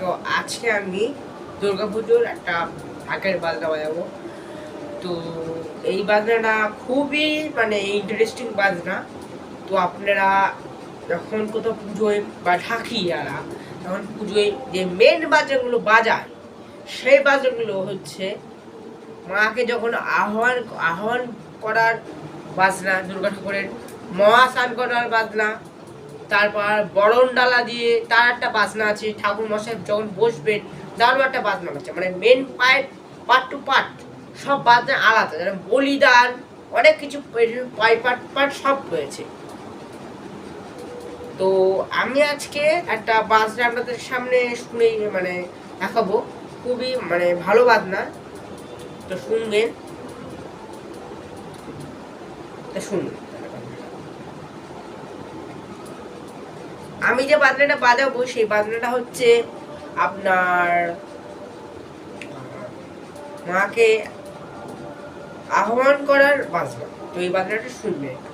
তো আজকে আমি দুর্গাপুজোর একটা ঢাকের বাজনা বাজাবো। তো এই বাজনাটা খুবই মানে ইন্টারেস্টিং বাজনা তো আপনারা যখন কোথাও পুজোয় বা ঢাকিয়ারা তখন পুজোয় যে মেন বাজনাগুলো বাজায় সেই বাজনাগুলো হচ্ছে মাকে যখন আহ্বান আহ্বান করার বাজনা, দুর্গা ঠাকুরের মহাস্নান করার বাজনা তারপর বরণ ডালা দিয়ে তার একটা বাজনা আছে, ঠাকুর মশাই যখন বসবেন, তারও একটা বাজনা আছে। মানে main part part two part সব বাজনা আলাদা। যেমন বলিদান, অনেক কিছু পাই পার্ট পার্ট সব রয়েছে। তো আমি আজকে একটা বাজনা আপনাদের সামনে শুনে মানে দেখাবো। খুবই মানে ভালো বাজনা। তো শুনবেন। তো শুনবেন আমি যে বাজনাটা বাজাবো, সেই বাজনাটা হচ্ছে আপনার মাকে আহ্বান করার বাজনা তো এই শুনবেন একটু।